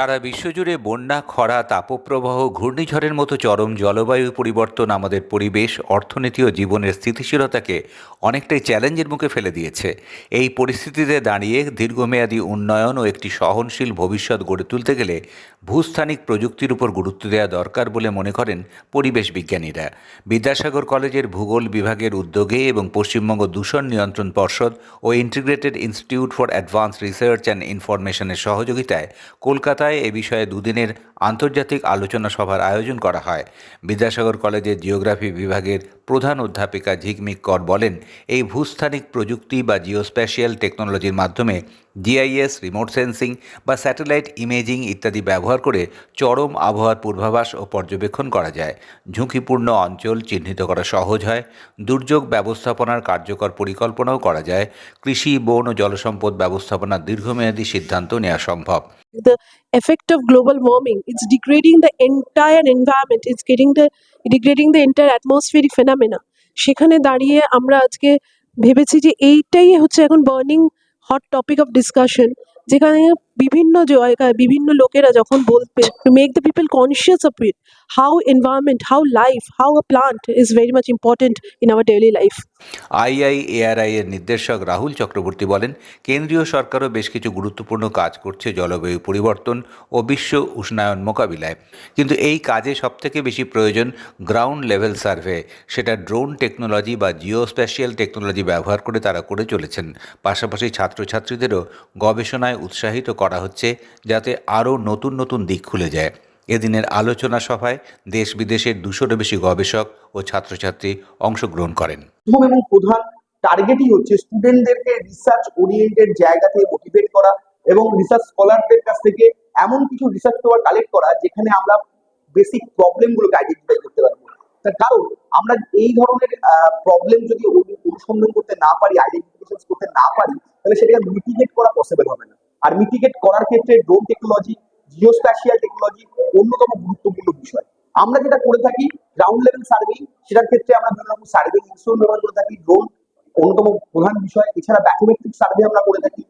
সারা বিশ্বজুড়ে বন্যা, খরা, তাপপ্রবাহ, ঘূর্ণিঝড়ের মতো চরম জলবায়ু পরিবর্তন আমাদের পরিবেশ, অর্থনীতি ও জীবনের স্থিতিশীলতাকে অনেকটাই চ্যালেঞ্জের মুখে ফেলে দিয়েছে। এই পরিস্থিতিতে দাঁড়িয়ে দীর্ঘমেয়াদী উন্নয়ন ও একটি সহনশীল ভবিষ্যৎ গড়ে তুলতে গেলে ভূস্থানিক প্রযুক্তির উপর গুরুত্ব দেওয়া দরকার বলে মনে করেন পরিবেশ বিজ্ঞানীরা। বিদ্যাসাগর কলেজের ভূগোল বিভাগের উদ্যোগে এবং পশ্চিমবঙ্গ দূষণ নিয়ন্ত্রণ পর্ষদ ও integrated institute for advance research and ইনফরমেশনের সহযোগিতায় কলকাতায় এ বিষয়ে দুদিনের আন্তর্জাতিক আলোচনা সভার আয়োজন করা হয়। বিদ্যাসাগর কলেজের জিওগ্রাফি বিভাগের প্রধান অধ্যাপিকা ঝিকমিক কর বলেন, এই ভূস্থানিক প্রযুক্তি বা জিওস্প্যাশিয়াল টেকনোলজির মাধ্যমে জিআইএস, রিমোট সেন্সিং বা স্যাটেলাইট ইমেজিং ইত্যাদি ব্যবহার করে চরম আবহাওয়ার পূর্বাভাস ও পর্যবেক্ষণ করা যায়। ঝুঁকিপূর্ণ অঞ্চল চিহ্নিত করা সহজ হয়। দুর্যোগ ব্যবস্থাপনার কার্যকর পরিকল্পনাও করা যায়। কৃষি, বন ও জলসম্পদ ব্যবস্থাপনার দীর্ঘমেয়াদী সিদ্ধান্ত নেওয়া সম্ভব। Effect of global warming it's degrading the entire environment it's getting the degrading the entire atmospheric phenomena সেখানে দাঁড়িয়ে আমরা আজকে ভেবেছি যে এইটাই হচ্ছে এখন burning hot topic of discussion যেখানে বিভিন্ন জায়গায় বিভিন্ন লোকেরা যখন বলবে to make the people conscious of it how environment how life how a plant is very much important in our daily life I I A R I এর নির্দেশক রাহুল চক্রবর্তী বলেন, কেন্দ্রীয় সরকারও বেশ কিছু গুরুত্বপূর্ণ কাজ করছে জলবায়ু পরিবর্তন ও বিশ্ব উষ্ণায়ন মোকাবিলায়। কিন্তু এই কাজে সবথেকে বেশি প্রয়োজন গ্রাউন্ড লেভেল সার্ভে সেটা ড্রোন টেকনোলজি বা জিওস্প্যাশিয়াল টেকনোলজি ব্যবহার করে তারা করে চলেছেন। পাশাপাশি ছাত্রছাত্রীদেরও গবেষণায় উৎসাহিত করা হচ্ছে যাতে আরও নতুন নতুন দিক খুলে যায়। এদিনের আলোচনা সভায় দেশ বিদেশের দুশোরও বেশি গবেষক ও ছাত্রছাত্রী অংশগ্রহণ করেন। এবং প্রধান টার্গেটই হচ্ছে স্টুডেন্টদেরকে রিসার্চ ওরিয়েন্টেড জায়গা থেকে মোটিভেট করা এবং রিসার্চ স্কলারদের কাছ থেকে এমন কিছু রিসার্চ পেপার কালেক্ট করা যেখানে আমরা বেসিক প্রবলেমগুলোকে আইডেন্টিফাই করতে পারব। তার কারণ আমরা এই ধরনের প্রবলেম যদি অনুসন্ধান করতে না পারি আইডেন্টিফিকেশন করতে না পারি, তাহলে সেটাকে মিটিগেট করা পসিবল হবে না। আর মিটিগেট করার ক্ষেত্রে ড্রোন টেকনোলজি জিওস্প্যাশিয়াল টেকনোলজি অন্যতম গুরুত্বপূর্ণ বিষয়। আমরা যেটা করে থাকি গ্রাউন্ড লেভেল সার্ভে সেটার ক্ষেত্রে আমরা বিভিন্ন রকম সার্ভে ইনস্ট্রুমেন্ট ব্যবহার করে থাকি ড্রোন অন্যতম প্রধান বিষয়। এছাড়া ব্যাথোমেট্রিক সার্ভে আমরা করে থাকি।